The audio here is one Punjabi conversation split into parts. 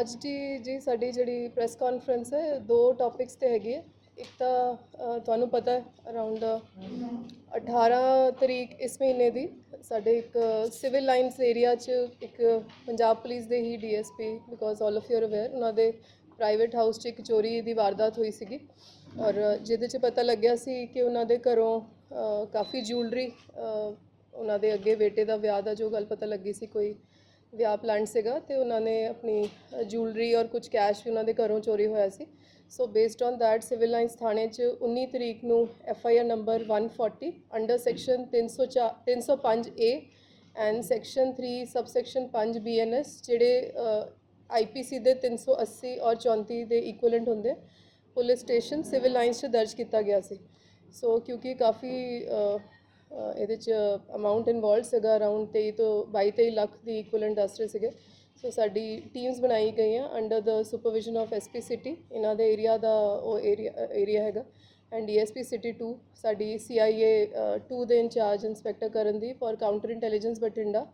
ਅੱਜ ਦੀ ਜੀ ਸਾਡੀ ਜਿਹੜੀ ਪ੍ਰੈਸ ਕਾਨਫਰੰਸ ਹੈ, ਦੋ ਟੌਪਿਕਸ ਤੇ ਹੈਗੀ ਹੈ। ਇੱਕ ਤਾਂ ਤੁਹਾਨੂੰ ਪਤਾ ਹੈ ਅਰਾਊਂਡ 18 ਤਰੀਕ ਇਸ ਮਹੀਨੇ ਦੀ ਸਾਡੇ ਇੱਕ ਸਿਵਲ ਲਾਈਨਸ ਏਰੀਆ 'ਚ ਇੱਕ ਪੰਜਾਬ ਪੁਲਿਸ ਦੇ ਹੀ DSP because all of you aware ਉਹਨਾਂ ਦੇ ਪ੍ਰਾਈਵੇਟ ਹਾਊਸ 'ਚ ਇੱਕ ਚੋਰੀ ਦੀ ਵਾਰਦਾਤ ਹੋਈ ਸੀਗੀ। ਔਰ ਜਿਹਦੇ 'ਚ ਪਤਾ ਲੱਗਿਆ ਸੀ ਕਿ ਉਹਨਾਂ ਦੇ ਘਰੋਂ ਕਾਫੀ ਜੁਐਲਰੀ ਉਹਨਾਂ ਦੇ ਅੱਗੇ ਬੇਟੇ ਦਾ ਵਿਆਹ ਦਾ ਜੋ ਗੱਲ ਪਤਾ ਲੱਗੀ ਸੀ, ਕੋਈ ਵਿਆਹ ਪਲਾਂਟ ਸੀਗਾ ਤੇ ਉਹਨਾਂ ਨੇ ਆਪਣੀ ਜੁਐਲਰੀ ਔਰ ਕੁਝ ਕੈਸ਼ ਵੀ ਉਹਨਾਂ ਦੇ ਘਰੋਂ ਚੋਰੀ ਹੋਇਆ ਸੀ। So based on that civil lines ਥਾਣੇ 'ਚ 19 ਤਰੀਕ ਨੂੰ F I R number 140 under section 304 305 A and section 3 subsection 5 B N S ਜਿਹੜੇ ਆਈ ਪੀ ਸੀ ਦੇ 380 ਔਰ 34 ਦੇ ਇਕੁਇਵਲੈਂਟ ਹੁੰਦੇ ਪੁਲਿਸ ਸਟੇਸ਼ਨ ਸਿਵਲ ਲਾਈਨਸ 'ਚ ਦਰਜ ਕੀਤਾ ਗਿਆ ਸੀ। ਸੋ ਕਿਉਂਕਿ ਕਾਫੀ ਇਹਦੇ 'ਚ ਅਮਾਉਂਟ ਇਨਵੋਲਡ ਸੀਗਾ ਅਰਾਊਂਡ 23 ਤੋਂ 22 23 ਲੱਖ ਦੀ ਇਕੁਇਵਲੈਂਟ ਦੱਸ ਰਹੇ ਸੀਗੇ। ਸੋ ਸਾਡੀ ਟੀਮਸ ਬਣਾਈ ਗਈਆਂ under the supervision of SP city ਇਹਨਾਂ ਦੇ ਏਰੀਆ ਦਾ ਉਹ ਏਰੀਆ ਏਰੀਆ ਹੈਗਾ। ਐਂਡ ਡੀਐਸਪੀ ਸਿਟੀ 2 ਸਾਡੀ ਸੀਆਈਏ 2 ਦੇ ਇੰਚਾਰਜ ਇੰਸਪੈਕਟਰ ਕਰਨਦੀਪ ਔਰ counter intelligence Bathinda.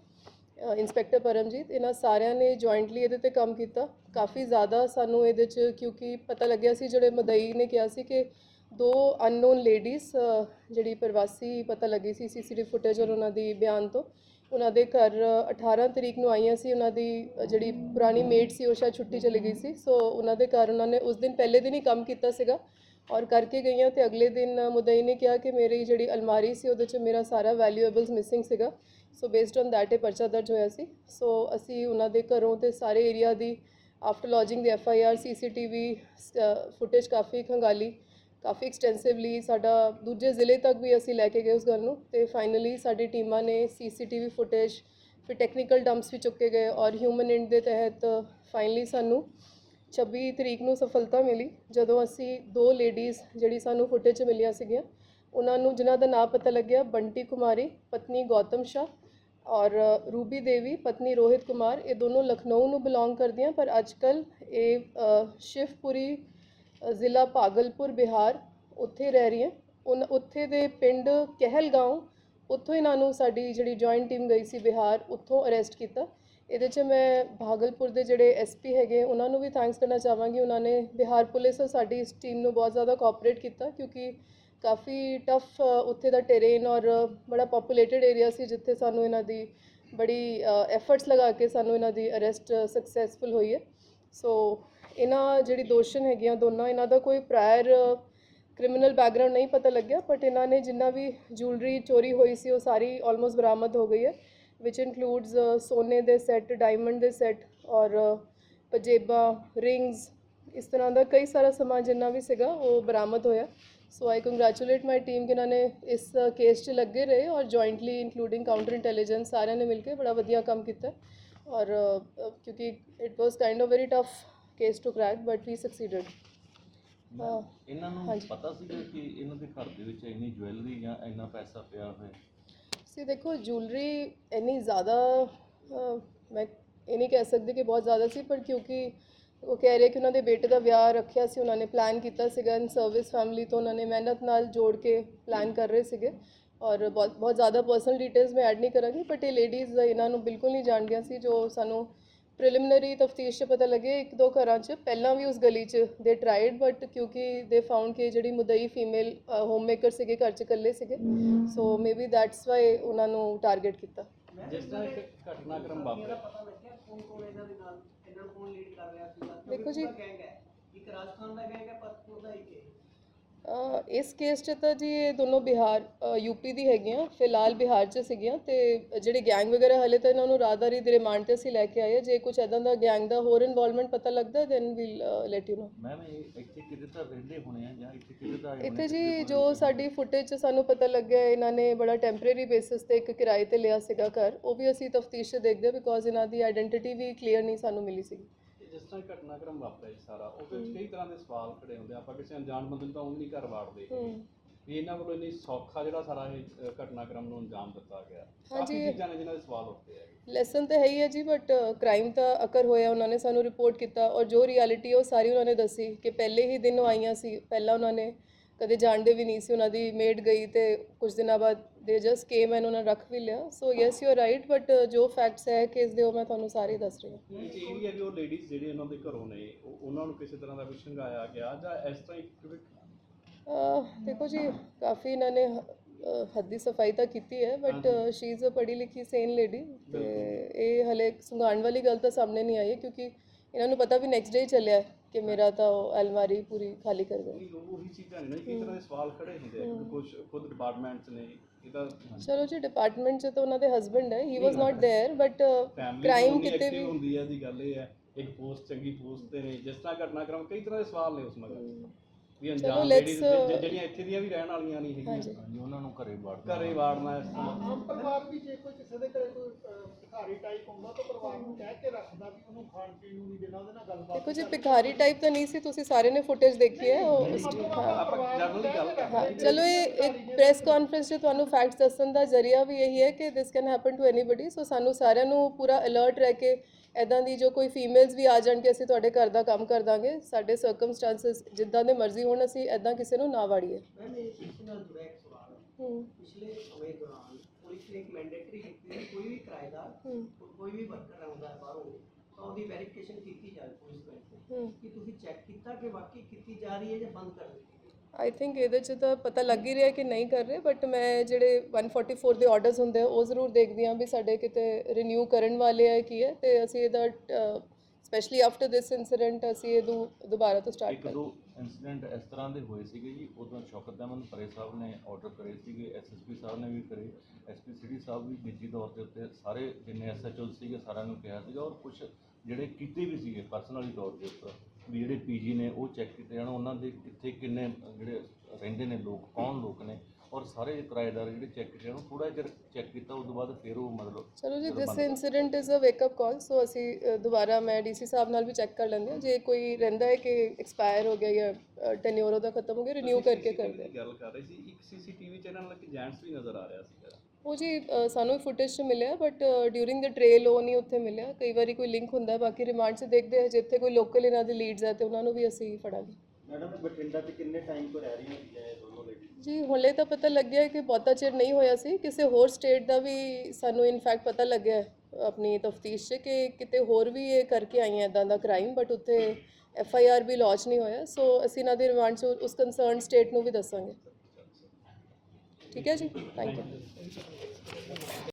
Uh, inspector Paramjit ਇਹਨਾਂ ਸਾਰਿਆਂ ਨੇ ਜੁਆਇੰਟਲੀ ਇਹਦੇ ਤੇ ਕੰਮ ਕੀਤਾ। ਕਾਫੀ ਜ਼ਿਆਦਾ ਸਾਨੂੰ ਇਹਦੇ 'ਚ ਕਿਉਂਕਿ ਪਤਾ ਲੱਗਿਆ ਸੀ ਜਿਹੜੇ ਮਦਈ ਨੇ ਕਿਹਾ ਸੀ ਕਿ ਦੋ ਅਨਨੋਨ ਲੇਡੀਜ਼ ਜਿਹੜੀ ਪ੍ਰਵਾਸੀ ਪਤਾ ਲੱਗੀ ਸੀ ਸੀਸੀਟੀਵੀ ਫੁਟੇਜ ਔਰ ਉਹਨਾਂ ਦੀ ਬਿਆਨ ਤੋਂ। ਉਹਨਾਂ ਦੇ ਘਰ 18 ਤਰੀਕ ਨੂੰ ਆਈਆਂ ਸੀ, ਉਹਨਾਂ ਦੀ ਜਿਹੜੀ ਪੁਰਾਣੀ ਮੇਡ ਸੀ ਉਹ ਸ਼ਾਇਦ ਛੁੱਟੀ ਚਲੀ ਗਈ ਸੀ। ਸੋ ਉਹਨਾਂ ਦੇ ਘਰ ਉਹਨਾਂ ਨੇ ਉਸ ਦਿਨ ਪਹਿਲੇ ਦਿਨ ਹੀ ਕੰਮ ਕੀਤਾ ਸੀਗਾ ਔਰ ਕਰਕੇ ਗਈਆਂ ਤੇ ਅਗਲੇ ਦਿਨ ਮੁਦਈ ਨੇ ਕਿਹਾ ਕਿ ਮੇਰੀ ਜਿਹੜੀ ਅਲਮਾਰੀ ਸੀ ਉਹਦੇ 'ਚ ਮੇਰਾ ਸਾਰਾ ਵੈਲਿਊਏਬਲਸ ਮਿਸਿੰਗ ਸੀਗਾ। ਸੋ ਬੇਸਡ ਔਨ ਦੈਟ ਇਹ ਪਰਚਾ ਦਰਜ ਹੋਇਆ ਸੀ। ਸੋ ਅਸੀਂ ਉਹਨਾਂ ਦੇ ਘਰੋਂ ਤੇ ਸਾਰੇ ਏਰੀਆ ਦੀ after lodging the F I R CCTV footage ਕਾਫੀ ਖੰਗਾਲੀ। ਕਾਫੀ ਐਕਸਟੈਂਸਿਵਲੀ ਸਾਡਾ ਦੂਜੇ ਜ਼ਿਲ੍ਹੇ ਤੱਕ ਵੀ ਅਸੀਂ ਲੈ ਕੇ ਗਏ ਉਸ ਗੱਲ ਨੂੰ ਤੇ ਫਾਈਨਲੀ ਸਾਡੀ ਟੀਮਾਂ ਨੇ ਸੀਸੀਟੀਵੀ ਫੁਟੇਜ ਫਿਰ ਟੈਕਨੀਕਲ ਡੰਪਸ ਵੀ ਚੁੱਕੇ ਗਏ ਔਰ ਹਿਊਮਨ ਇੰਡ ਦੇ ਤਹਿਤ ਫਾਈਨਲੀ ਸਾਨੂੰ 26 ਤਰੀਕ ਨੂੰ ਸਫਲਤਾ ਮਿਲੀ। ਜਦੋਂ ਅਸੀਂ ਦੋ ਲੇਡੀਜ਼ ਜਿਹੜੀ ਸਾਨੂੰ ਫੁਟੇਜ 'ਚ ਮਿਲੀਆਂ ਸੀਗੀਆਂ, ਉਹਨਾਂ ਨੂੰ ਜਿਨ੍ਹਾਂ ਦਾ ਨਾਮ ਪਤਾ ਲੱਗਿਆ, ਬੰਟੀ ਕੁਮਾਰੀ, ਪਤਨੀ ਗੌਤਮ ਸ਼ਾ ਔਰ ਰੂਬੀ ਦੇਵੀ, ਪਤਨੀ ਰੋਹਿਤ ਕੁਮਾਰ, ਇਹ ਦੋਨੋਂ ਲਖਨਊ ਨੂੰ ਬਿਲੋਂਗ ਕਰਦੀਆਂ। ਪਰ ਅੱਜਕੱਲ ਇਹ ਸ਼ਿਵਪੁਰੀ ਜ਼ਿਲ੍ਹਾ ਭਾਗਲਪੁਰ ਬਿਹਾਰ ਉੱਥੇ ਰਹਿ ਰਹੀ ਹਾਂ। ਉਨ, ਉੱਥੇ ਦੇ ਪਿੰਡ ਕਹਿਲਗਾঁव ਉੱਥੋਂ ਇਹਨਾਂ ਨੂੰ ਸਾਡੀ ਜਿਹੜੀ ਜੁਆਇੰਟ ਟੀਮ ਗਈ ਸੀ ਬਿਹਾਰ, ਉੱਥੋਂ ਅਰੈਸਟ ਕੀਤਾ। ਇਹਦੇ 'ਚ ਮੈਂ ਭਾਗਲਪੁਰ ਦੇ ਜਿਹੜੇ ਐਸਪੀ ਹੈਗੇ, ਉਹਨਾਂ ਨੂੰ ਵੀ ਥੈਂਕਸ ਕਰਨਾ ਚਾਹਾਂਗੀ। ਉਹਨਾਂ ਨੇ ਬਿਹਾਰ ਪੁਲਿਸ ਸਾਡੀ ਇਸ ਟੀਮ ਨੂੰ ਬਹੁਤ ਜ਼ਿਆਦਾ ਕੋਆਪਰੇਟ ਕੀਤਾ, ਕਿਉਂਕਿ ਕਾਫੀ ਟਫ ਉੱਥੇ ਦਾ ਟੈਰੇਨ ਔਰ ਬੜਾ ਪੋਪੂਲੇਟਡ ਏਰੀਆ ਸੀ, ਜਿੱਥੇ ਸਾਨੂੰ ਇਹਨਾਂ ਦੀ ਬੜੀ ਐਫਰਟਸ ਲਗਾ ਕੇ ਸਾਨੂੰ ਇਹਨਾਂ ਦੀ ਅਰੈਸਟ ਸਕਸੈਸਫੁਲ ਹੋਈ ਹੈ। ਸੋ ਇਹਨਾਂ ਜਿਹੜੀ ਦੋਸ਼ਨ ਹੈਗੀਆਂ ਦੋਨਾਂ, ਇਹਨਾਂ ਦਾ ਕੋਈ ਪ੍ਰਾਇਰ ਕ੍ਰਿਮੀਨਲ ਬੈਕਗ੍ਰਾਉਂਡ ਨਹੀਂ ਪਤਾ ਲੱਗਿਆ ਬਟ ਇਹਨਾਂ ਨੇ ਜਿੰਨਾ ਵੀ ਜੁਐਲਰੀ ਚੋਰੀ ਹੋਈ ਸੀ, ਉਹ ਸਾਰੀ ਆਲਮੋਸਟ ਬਰਾਮਦ ਹੋ ਗਈ ਹੈ ਵਿਚ ਇਨਕਲੂਡਸ ਸੋਨੇ ਦੇ ਸੈੱਟ ਡਾਇਮੰਡ ਦੇ ਸੈੱਟ ਔਰ ਪਜੇਬਾਂ ਰਿੰਗਸ ਇਸ ਤਰ੍ਹਾਂ ਦਾ ਕਈ ਸਾਰਾ ਸਮਾਨ ਜਿੰਨਾ ਵੀ ਸੀਗਾ, ਉਹ ਬਰਾਮਦ ਹੋਇਆ। ਸੋ ਆਈ ਕੰਗ੍ਰੈਚੁਲੇਟ ਮਾਈ ਟੀਮ ਕਿ ਇਹਨਾਂ ਨੇ ਇਸ ਕੇਸ 'ਚ ਲੱਗੇ ਰਹੇ ਔਰ ਜੁਆਇੰਟਲੀ ਇਨਕਲੂਡਿੰਗ ਕਾਊਂਟਰ ਇੰਟੈਲੀਜੈਂਸ ਸਾਰਿਆਂ ਨੇ ਮਿਲ ਕੇ ਬੜਾ ਵਧੀਆ ਕੰਮ ਕੀਤਾ। ਔਰ ਕਿਉਂਕਿ it was kind of very tough case to crack but we succeeded ਹਾਂ ਇਹਨਾਂ ਨੂੰ ਹਾਂਜੀ। ਪਤਾ ਸੀਗਾ ਕਿ ਇਹਨਾਂ ਦੇ ਘਰ ਦੇ ਵਿੱਚ ਇੰਨੀ ਜੁਐਲਰੀ ਜਾਂ ਇੰਨਾ ਪੈਸਾ ਪਿਆ ਹੋਇਆ ਸੀ ਦੇਖੋ ਜੁਐਲਰੀ ਇੰਨੀ ਜ਼ਿਆਦਾ ਮੈਂ ਇਹ ਨਹੀਂ ਕਹਿ ਸਕਦੀ ਕਿ ਬਹੁਤ ਜ਼ਿਆਦਾ ਸੀ ਪਰ ਕਿਉਂਕਿ ਉਹ ਕਹਿ ਰਹੇ ਕਿ ਉਹਨਾਂ ਦੇ ਬੇਟੇ ਦਾ ਵਿਆਹ ਰੱਖਿਆ ਸੀ ਉਹਨਾਂ ਨੇ ਪਲਾਨ ਕੀਤਾ ਸੀਗਾ ਇਨ ਸਰਵਿਸ ਫੈਮਿਲੀ ਤੋਂ ਉਹਨਾਂ ਨੇ ਮਿਹਨਤ ਨਾਲ ਜੋੜ ਕੇ ਪਲਾਨ ਕਰ ਰਹੇ ਸੀਗੇ ਔਰ ਬਹੁਤ ਬਹੁਤ ਜ਼ਿਆਦਾ ਪਰਸਨਲ ਡਿਟੇਲਸ ਮੈਂ ਐਡ ਨਹੀਂ ਕਰਾਂਗੀ ਬਟ ਇਹ ਲੇਡੀਜ਼ ਇਹਨਾਂ ਨੂੰ ਬਿਲਕੁਲ ਨਹੀਂ ਜਾਣਦੀਆਂ ਸੀ ਜੋ ਸਾਨੂੰ ਪ੍ਰੀਲਿਮਿਨਰੀ ਤਫਤੀਸ਼ 'ਚ ਪਤਾ ਲੱਗੇ ਇੱਕ ਦੋ ਘਰਾਂ 'ਚ ਪਹਿਲਾਂ ਵੀ ਉਸ ਗਲੀ 'ਚ ਦੇ ਟਰਾਈਡ ਬਟ ਕਿਉਂਕਿ ਦੇ ਫਾਊਂਡ ਕਿ ਜਿਹੜੀ ਮੁਦਈ ਫੀਮੇਲ ਹੋਮ ਮੇਕਰ ਸੀਗੇ ਘਰ 'ਚ ਇਕੱਲੇ ਸੀਗੇ। ਸੋ ਮੇਬੀ ਦੈਟਸ ਵਾਈ ਉਹਨਾਂ ਨੂੰ ਟਾਰਗੇਟ ਕੀਤਾ। ਜਿਸ ਤਰ੍ਹਾਂ ਇੱਕ ਘਟਨਾਕ੍ਰਮ ਵਾਪਰਿਆ। ਪਤਾ ਲੱਗਿਆ ਕੌਣ ਕੌਣ ਇਹਨਾਂ ਦੇ ਨਾਲ ਇਹਨਾਂ ਨੂੰ ਕੌਣ ਲੀਡ ਕਰ ਰਿਹਾ ਸੀਗਾ ਦੇਖੋ ਜੀ। ਗੈਂਗ ਹੈ ਇੱਕ ਰਾਜਸਥਾਨ ਦਾ ਗੈਂਗ ਹੈ ਪਤਪੁਰ ਦਾ ਇੱਕ ਹੈ। ਅ, ਇਸ ਕੇਸ 'ਚ ਤਾਂ ਜੀ ਇਹ ਦੋਨੋਂ ਬਿਹਾਰ ਯੂਪੀ ਦੀ ਹੈਗੀਆਂ ਫਿਲਹਾਲ ਬਿਹਾਰ 'ਚ ਸੀਗੀਆਂ ਤੇ ਜਿਹੜੇ ਗੈਂਗ ਵਗੈਰਾ ਹਲੇ ਤਾਂ ਇਹਨਾਂ ਨੂੰ ਰਾਹਦਾਰੀ ਦੇ ਰਿਮਾਂਡ ਤੇ ਅਸੀਂ ਲੈ ਕੇ ਆਏ ਹਾਂ। ਜੇ ਕੁਝ ਐਦਾਂ ਦਾ ਗੈਂਗ ਦਾ ਹੋਰ ਇਨਵੋਲਵਮੈਂਟ ਪਤਾ ਲੱਗਦਾ then we'll let you know ma'am ਇਹ ਇੱਥੇ ਕਿਤੇ ਤਾਂ ਰਹਿੰਦੇ ਹੋਣੇ ਆ ਜਾਂ ਇੱਥੇ ਕਿਤੇ ਤਾਂ ਆਏ ਇੱਥੇ ਜੀ ਜੋ ਸਾਡੀ ਫੁਟੇਜ 'ਚ ਸਾਨੂੰ ਪਤਾ ਲੱਗਿਆ ਇਹਨਾਂ ਨੇ ਬੜਾ ਟੈਂਪਰੇਰੀ ਬੇਸਿਸ ਤੇ ਇੱਕ ਕਿਰਾਏ ਤੇ ਲਿਆ ਸੀਗਾ ਘਰ। ਉਹ ਵੀ ਅਸੀਂ ਤਫਤੀਸ਼ 'ਚ ਦੇਖਦੇ ਬਿਕੋਜ਼ ਇਹਨਾਂ ਦੀ ਆਇਡੈਂਟੀਟੀ ਵੀ ਕਲੀਅਰ ਨਹੀਂ ਸਾਨੂੰ ਮਿਲੀ ਸੀ ਜਿਸ ਤਰ੍ਹਾਂ ਇਹ ਘਟਨਾਕ੍ਰਮ ਵਾਪਰਿਆ ਜੀ ਸਾਰਾ ਉਹਦੇ ਵਿੱਚ ਕਈ ਤਰ੍ਹਾਂ ਦੇ ਸਵਾਲ ਖੜੇ ਹੁੰਦੇ ਆ। ਆਪਾਂ ਕਿਸੇ ਅਣਜਾਣ ਬੰਦੇ ਨੂੰ ਤਾਂ ਉਹ ਨਹੀਂ ਘਰ ਵਾੜਦੇ ਵੀ ਇਹਨਾਂ ਵੱਲੋਂ ਇੰਨੀ ਸੌਖਾ ਜਿਹੜਾ ਸਾਰਾ ਇਹ ਅ, ਘਟਨਾਕ੍ਰਮ ਨੂੰ ਅੰਜਾਮ ਦਿੱਤਾ ਗਿਆ। ਕਾਫੀ ਹਾਂਜੀ। ਚੀਜ਼ਾਂ ਨੇ ਜਿਨ੍ਹਾਂ ਦੇ ਸਵਾਲ ਉੱਠਦੇ ਆ ਲੈਸਨ ਤਾਂ ਹੈ ਹੀ ਹੈ ਜੀ ਬਟ ਕ੍ਰਾਈਮ ਤਾਂ ਅਕਰ ਹੋਇਆ ਉਹਨਾਂ ਨੇ ਸਾਨੂੰ ਰਿਪੋਰਟ ਕੀਤਾ ਔਰ ਜੋ ਰਿਐਲਿਟੀ ਉਹ ਸਾਰੀ ਉਹਨਾਂ ਨੇ ਦੱਸੀ ਕਿ ਪਹਿਲੇ ਹੀ ਦਿਨ ਉਹ ਆਈਆਂ ਸੀ ਪਹਿਲਾਂ ਉਹਨਾਂ ਨੇ ਕਦੇ ਜਾਣਦੇ ਵੀ ਨਹੀਂ ਸੀ ਉਹਨਾਂ ਦੀ ਮੇਡ ਗਈ ਤੇ ਕੁਝ ਦਿਨਾਂ ਬਾਅਦ ਦੇ ਜਸਟ ਕੇਮ ਐਂਡ ਉਹਨਾਂ ਰੱਖ ਵੀ ਲਿਆ। So yes you are right but ਜੋ ਫੈਕਟਸ ਹੈ ਕੇਸ ਦੇ ਉਹ ਮੈਂ ਤੁਹਾਨੂੰ ਸਾਰੇ ਦੱਸ ਰਹੀ ਹਾਂ। ਇਹ ਵੀ ਹੈ ਵੀ ਉਹ ਲੇਡੀਜ਼ ਜਿਹੜੇ ਉਹਨਾਂ ਦੇ ਘਰੋਂ ਨੇ ਉਹ- ਉਹਨਾਂ ਨੂੰ ਕਿਸੇ ਤਰ੍ਹਾਂ ਦਾ ਕੋਈ ਸ਼ਿੰਗਾਇਆ ਗਿਆ ਜਾਂ ਇਸ ਤਰ੍ਹਾਂ ਹੀ ਕਿਉਂਕਿ ਅਹ ਦੇਖੋ ਜੀ ਕਾਫੀ ਇਹਨਾਂ ਨੇ ਅਹ, ਹੱਦੀ ਸਫ਼ਾਈ ਤਾਂ ਕੀਤੀ ਹੈ ਬਟ ਸ਼ੀ ਇਜ਼ ਅ ਪੜ੍ਹੀ ਲਿਖੀ ਸੇਨ ਲੇਡੀ ਤੇ ਇਹ ਹਲੇ ਸੁੰਘਾਉਣ ਵਾਲੀ ਗੱਲ ਤਾਂ ਸਾਹਮਣੇ ਨਹੀਂ ਆਈ ਹੈ ਕਿਉਂਕਿ ਇਹਨਾਂ ਨੂੰ ਪਤਾ ਵੀ ਨੈਕਸਟ ਡੇ ਚੱਲਿਆ ਕਿ ਮੇਰਾ ਤਾਂ ਉਹ ਅਲਮਾਰੀ ਪੂਰੀ ਖਾਲੀ ਕਰ ਗਏ ਉਹੀ ਚੀਜ਼ਾਂ ਨੇ ਕਿ ਤਰ੍ਹਾਂ ਦੇ ਸਵਾਲ ਖੜੇ ਹੁੰਦੇ ਆ ਕੁਝ ਖੁਦ ਡਿਪਾਰਟਮੈਂਟਸ ਨੇ ਇਹਦਾ ਚਲੋ ਜੀ ਡਿਪਾਰਟਮੈਂਟ ਚ ਤਾਂ ਉਹਨਾਂ ਦੇ ਹਸਬੰਡ ਹੈ he was not there but crime ਕਿਤੇ ਵੀ ਹੁੰਦੀ ਹੈ ਦੀ ਗੱਲ ਇਹ ਹੈ ਇੱਕ ਪੋਸਟ ਚੰਗੀ ਪੋਸਟ ਤੇ ਨੇ ਜਿਸ ਤਰ੍ਹਾਂ ਘਟਨਾਕ੍ਰਮ ਕਈ ਤਰ੍ਹਾਂ ਦੇ ਸਵਾਲ ਨੇ ਉਸ ਮਗਰ। ਵੀ ਅਣਜਾਣ ਲੇਡੀਜ਼ ਜਿਹੜੀਆਂ ਇੱਥੇ ਦੀਆਂ ਵੀ ਰਹਿਣ ਵਾਲੀਆਂ ਨਹੀਂ ਹੈਗੀਆਂ। ਹਾਂਜੀ। ਉਹਨਾਂ ਨੂੰ ਘਰੇ ਵਾੜਨਾ। ਘਰੇ ਵਾੜਨਾ ਇਸ ਤਰ੍ਹਾਂ। ਆਮ ਪਰਿਵਾਰ ਵੀ ਜੇ ਕੋਈ ਕਿਸੇ ਦੇ ਘਰੇ ਕੋਈ ਭਿਖਾਰੀ ਟਾਈਪ ਹੁੰਦਾ ਤਾਂ ਨੂੰ ਕਹਿ ਕੇ ਰੱਖਦਾ ਵੀ ਉਹਨੂੰ ਖਾਣ ਪੀਣ ਨੂੰ ਨਹੀਂ ਦੇਣਾ ਉਹਦੇ ਨਾਲ ਗੱਲਬਾਤ ਦੇਖੋ ਜੀ ਭਿਖਾਰੀ ਟਾਈਪ ਤਾਂ ਨਹੀਂ ਸੀ ਤੁਸੀਂ ਸਾਰੇ ਨੇ ਫੁਟੇਜ ਦੇਖੀ ਹੈ ਉਹ ਉਸ ਹਾਂ ਆਪਾਂ ਜਨਰਲੀ ਗੱਲ ਕਰ ਹਾਂ ਚਲੋ ਇਹ ਇੱਕ ਪ੍ਰੈਸ ਕਾਨਫਰੰਸ 'ਚ ਤੁਹਾਨੂੰ ਫੈਕਟਸ ਦੱਸਣ ਦਾ ਜ਼ਰੀਆ ਵੀ ਇਹੀ ਹੈ ਕਿ this can happen to anybody so ਸਾਨੂੰ ਸਾਰਿਆਂ ਨੂੰ ਪੂਰਾ ਅਲਰਟ ਰਹਿ ਕੇ ਐਦਾਂ ਦੀ ਜੋ ਕੋਈ ਫੀਮੇਲਸ ਵੀ ਆ ਜਾਣ ਕਿ ਅਸੀਂ ਤੁਹਾਡੇ ਘਰ ਦਾ ਕੰਮ ਕਰ ਦਾਂਗੇ ਸਾਡੇ ਸਰਕਮਸਟੈਂਸਸ ਜਿੱਦਾਂ ਦੇ ਮਰਜ਼ੀ ਹੋਣ ਅਸੀਂ ਐਦਾਂ ਕਿਸੇ ਨੂੰ ਨਾ ਵਾੜੀਏ। ਮੈਮ ਇਹ ਇਸ ਨਾਲ ਜੁੜਿਆ ਇੱਕ ਸਵਾਲ ਹੈ ਹੂੰ। ਪਿਛਲੇ ਸਮੇਂ ਦੌਰਾਨ ਇੱਕ ਮੈਂਡੇਟਰੀ ਕੀਤੀ ਹੈ ਕੋਈ ਵੀ ਕਿਰਾਏਦਾਰ ਕੋਈ ਵੀ ਵਰਕਰ ਆਉਂਦਾ ਹੈ ਬਾਹਰੋਂ ਤਾਂ ਉਹਦੀ ਵੈਰੀਫਿਕੇਸ਼ਨ ਕੀਤੀ ਜਾਵੇ ਪੁਲਿਸ ਹੂੰ। ਕਿ ਤੁਸੀਂ ਚੈੱਕ ਕੀਤਾ ਕਿ ਵਾਕਈ ਕੀਤੀ ਜਾ ਰਹੀ ਹੈ ਜਾਂ ਬੰਦ ਕਰ ਦਿੱਤੀ ਆਈ ਥਿੰਕ ਇਹਦੇ 'ਚ ਤਾਂ ਪਤਾ ਲੱਗ ਹੀ ਰਿਹਾ ਕਿ ਨਹੀਂ ਕਰ ਰਹੇ ਬਟ ਮੈਂ ਜਿਹੜੇ 144 ਦੇ ਆਰਡਰਸ ਹੁੰਦੇ ਆ ਉਹ ਜ਼ਰੂਰ ਦੇਖਦੀ ਹਾਂ ਵੀ ਸਾਡੇ ਕਿਤੇ ਰਿਨਿਊ ਕਰਨ ਵਾਲੇ ਆ ਕੀ ਹੈ ਤੇ ਅਸੀਂ ਇਹਦਾ ਸਪੈਸ਼ਲੀ ਆਫਟਰ ਦਿਸ ਇਨਸੀਡੈਂਟ ਅਸੀਂ ਇਹ ਦੁ- ਦੁਬਾਰਾ ਤੋਂ ਸਟਾਰਟ ਇੱਕ ਕਰ ਦੋ ਇਨਸੀਡੈਂਟ ਇਸ ਤਰ੍ਹਾਂ ਦੇ ਹੋਏ ਸੀਗੇ ਜੀ ਉਦੋਂ ਸ਼ੌਕਤ ਅਹਿਮਦ ਪਰੇ ਸਾਹਿਬ ਨੇ ਆਰਡਰ ਕਰੇ ਸੀਗੇ ਐਸਐਸਪੀ ਸਾਹਿਬ ਨੇ ਵੀ ਕਰੇ ਐਸਪੀ ਸਿਟੀ ਸਾਹਿਬ ਵੀ ਨਿੱਜੀ ਤੌਰ ਦੇ ਉੱਤੇ ਸਾਰੇ ਜਿੰਨੇ ਐਸਐਚਓ ਸੀਗੇ ਸਾਰਿਆਂ ਨੂੰ ਕਿਹਾ ਸੀਗਾ ਔਰ ਕੁਝ ਜਿਹੜੇ ਕੀਤੇ ਵੀ ਸੀਗੇ ਪਰਸਨਲੀ ਤੌਰ ਦੇ ਉੱਤੇ ਵੀ ਜਿਹੜੇ ਪੀਜੀ ਨੇ ਉਹ ਚੈੱਕ ਕੀਤੇ ਜਾਣ ਉਹਨਾਂ ਦੇ ਕਿੱਥੇ ਕਿੰਨੇ ਜਿਹੜੇ ਰਹਿੰਦੇ ਨੇ ਲੋਕ ਕੌਣ ਲੋਕ ਨੇ ਔਰ ਸਾਰੇ ਕਿਰਾਏਦਾਰ ਜਿਹੜੇ ਚੈੱਕ ਕੀਤੇ ਜਾਣ ਥੋੜਾ ਜਿਹਾ ਚੈੱਕ ਕੀਤਾ ਉਸ ਤੋਂ ਬਾਅਦ ਫਿਰ ਉਹ ਮਤਲਬ ਚਲੋ ਜੀ this incident is a wake up call so ਅਸੀਂ ਅ, ਦੁਬਾਰਾ ਮੈਂ ਡੀਸੀ ਸਾਹਿਬ ਨਾਲ ਵੀ ਚੈੱਕ ਕਰ ਲੈਂਦੇ ਹਾਂ। ਜੇ ਕੋਈ ਰਹਿੰਦਾ ਹੈ ਕਿ ਐਕਸਪਾਇਰ ਹੋ ਗਿਆ ਜਾਂ ਟੈਨਿਓਰ ਉਹਦਾ ਖਤਮ ਹੋ ਗਿਆ ਰਿਨਿਊ ਕਰਕੇ ਕਰਦੇ ਹਾਂ। ਦੀ ਗੱਲ ਕਰ ਰਹੇ ਸੀ। ਇੱਕ ਸੀਸੀਟੀਵੀ ਚੈਨਲ ਨਾਲ ਕਿ ਜੈਂਟਸ ਵੀ ਨਜ਼ਰ ਆ ਰਿਹਾ ਸੀਗਾ। ਉਹ ਜੀ ਅ, ਸਾਨੂੰ ਫੁਟੇਜ 'ਚ ਮਿਲਿਆ ਬਟ ਡਿਊਰਿੰਗ ਦ ਟ੍ਰੇਲ ਉਹ ਨਹੀਂ ਉੱਥੇ ਮਿਲਿਆ। ਕਈ ਵਾਰੀ ਕੋਈ ਲਿੰਕ ਹੁੰਦਾ ਹੈ, ਬਾਕੀ ਰਿਮਾਂਡ 'ਚ ਦੇਖਦੇ ਹਾਂ। ਜਿੱਥੇ ਕੋਈ ਲੋਕਲ ਇਹਨਾਂ ਦੀ ਲੀਡਸ ਹੈ ਤੇ ਉਹਨਾਂ ਨੂੰ ਵੀ ਅਸੀਂ ਫੜਾਂਗੇ। ਮੈਡਮ ਬਠਿੰਡਾ 'ਚ ਕਿੰਨੇ ਟਾਈਮ ਤੋਂ ਰਹਿ ਰਹੀਆਂ ਸੀਗੀਆਂ ਇਹ ਦੋਨੋਂ ਲੇਡੀ ਜੀ, ਹੁਣੇ ਤਾਂ ਪਤਾ ਲੱਗਿਆ ਕਿ ਬਹੁਤਾ ਚਿਰ ਨਹੀਂ ਹੋਇਆ ਸੀ। ਕਿਸੇ ਹੋਰ ਸਟੇਟ ਦਾ ਵੀ ਸਾਨੂੰ ਇਨਫੈਕਟ ਪਤਾ ਲੱਗਿਆ ਆਪਣੀ ਤਫਤੀਸ਼ 'ਚ ਕਿ ਕਿਤੇ ਹੋਰ ਵੀ ਇਹ ਕਰਕੇ ਆਈਆਂ ਇਦਾਂ ਦਾ ਕ੍ਰਾਈਮ ਬਟ ਉੱਥੇ ਐਫ ਆਈ ਆਰ ਵੀ ਲਾਂਚ ਨਹੀਂ ਹੋਇਆ। ਸੋ ਅਸੀਂ ਇਹਨਾਂ ਦੇ ਰਿਮਾਂਡ 'ਚ ਉਸ ਕੰਸਰਨ ਸਟੇਟ ਨੂੰ ਵੀ ਦੱਸਾਂਗੇ। ਠੀਕ ਹੈ ਜੀ? Thank you